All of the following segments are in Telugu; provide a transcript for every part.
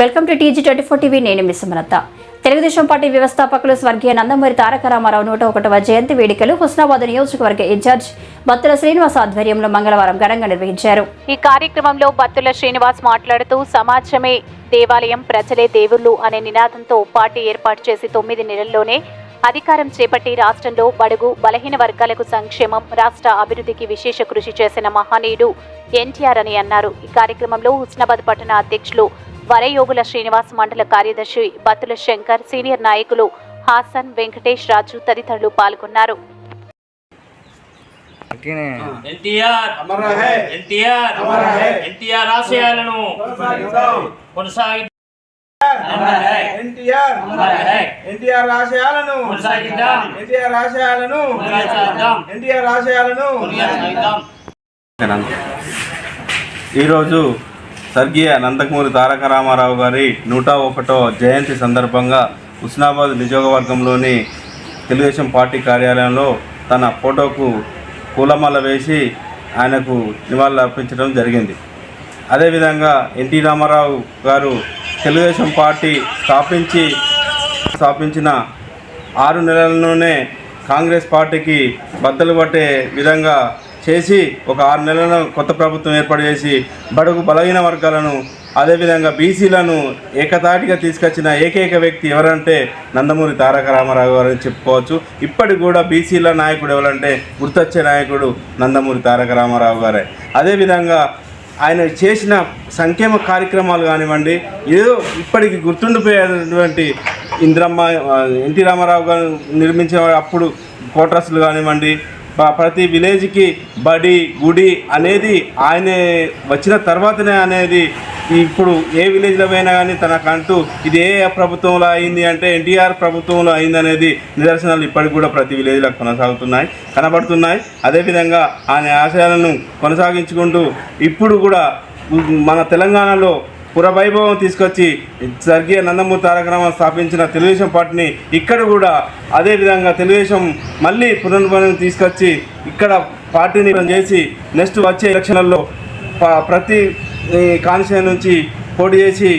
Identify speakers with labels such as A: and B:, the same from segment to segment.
A: Welcome to TG twenty four TV. నేను మిస్ తెలుగుదేశం పార్టీ వ్యవస్థాపకులు స్వర్గీయ నందమూరి తారక రామారావు నూట ఒకటవ జయంతి వేడుకలు హుస్నాబాద్ నియోజకవర్గ ఇన్ఛార్జ్ బత్తుల శ్రీనివాస్ ఆధ్వర్యంలో మంగళవారం ఘనంగా నిర్వహించారు.
B: ఈ కార్యక్రమంలో బత్తుల శ్రీనివాస్ మాట్లాడుతూ సమాజమే దేవాలయం ప్రజలే దేవుళ్ళు అనే నినాదంతో పార్టీ ఏర్పాటు చేసి తొమ్మిది నెలల్లోనే అధికారం చేపట్టి రాష్ట్రంలో బడుగు బలహీన వర్గాలకు సంక్షేమం రాష్ట్ర అభివృద్ధికి విశేష కృషి చేసిన మహనీయుడు ఎన్టీఆర్ అని అన్నారు. ఈ కార్యక్రమంలో హుస్నాబాద్ పట్టణ అధ్యక్షులు వరయోగుల శ్రీనివాస్ మండల కార్యదర్శి బత్తుల శంకర్ సీనియర్ నాయకులు హాసన్ వెంకటేష్ రాజు తదితరులు పాల్గొన్నారు.
C: ఎన్టీఆర్ ఆశయాలను. కొనసాగి
D: ఎన్టీఆర్. ఎన్టీఆర్ ఆశయాలను
C: కొనసాగిద్దాం.
D: ఎన్టీఆర్ ఆశయాలను
C: కొనసాగిద్దాం.
D: ఎన్టీఆర్ ఆశయాలను
C: కొనసాగిద్దాం.
D: ఈరోజు స్వర్గీయ నందకమూరి తారక రామారావు గారి నూట ఒకటో జయంతి సందర్భంగా హుస్నాబాద్ నియోజకవర్గంలోని తెలుగుదేశం పార్టీ కార్యాలయంలో తన ఫోటోకు పూలమాల వేసి ఆయనకు నివాళులు అర్పించడం జరిగింది అదేవిధంగా ఎన్టీ రామారావు గారు తెలుగుదేశం పార్టీ స్థాపించి స్థాపించిన ఆరు నెలల్లోనే కాంగ్రెస్ పార్టీకి బద్దలు పట్టే విధంగా చేసి ఒక ఆరు నెలలను కొత్త ప్రభుత్వం ఏర్పాటు చేసి బడుగు బలహీన వర్గాలను అదేవిధంగా బీసీలను ఏకతాటిగా తీసుకొచ్చిన ఏకైక వ్యక్తి ఎవరంటే నందమూరి తారక రామారావు గారు అని చెప్పుకోవచ్చు. ఇప్పటికి కూడా బీసీల నాయకుడు ఎవరంటే గుర్తొచ్చే నాయకుడు నందమూరి తారక రామారావు గారే. అదేవిధంగా ఆయన చేసిన సంక్షేమ కార్యక్రమాలు కానివ్వండి ఏదో ఇప్పటికి గుర్తుండిపోయేటువంటి ఇంద్రమ్మ ఎన్టీ రామారావు గారు నిర్మించిన అప్పుడు కోటర్స్లు కానివ్వండి ప్రతి విలేజ్కి బడి గుడి అనేది ఆయనే వచ్చిన తర్వాతనే అనేది ఇప్పుడు ఏ విలేజ్లో పోయినా కానీ తనకంటూ ఇది ఏ ప్రభుత్వంలో అయింది అంటే ఎన్టీఆర్ ప్రభుత్వంలో అయింది అనేది నిదర్శనాలు ఇప్పటికి కూడా ప్రతి విలేజ్లో కొనసాగుతున్నాయి కనబడుతున్నాయి. అదేవిధంగా ఆయన ఆశయాలను కొనసాగించుకుంటూ ఇప్పుడు కూడా మన తెలంగాణలో పురవైభవం తీసుకొచ్చి స్వర్గీయ నందమూరి తారక రామారావు స్థాపించిన తెలుగుదేశం పార్టీని ఇక్కడ కూడా అదేవిధంగా తెలుగుదేశం మళ్ళీ పునర్భవం తీసుకొచ్చి ఇక్కడ పార్టీని చేసి నెక్స్ట్ వచ్చే ఎలక్షన్లలో ప్రతి కాన్స్టిట్యూన్ నుంచి పోటీ చేసి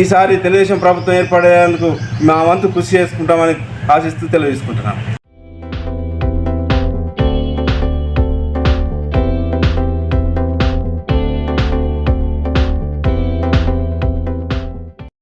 D: ఈసారి తెలుగుదేశం ప్రభుత్వం ఏర్పడేందుకు మా వంతు కృషి చేసుకుంటామని ఆశిస్తూ తెలియజేసుకుంటున్నాను.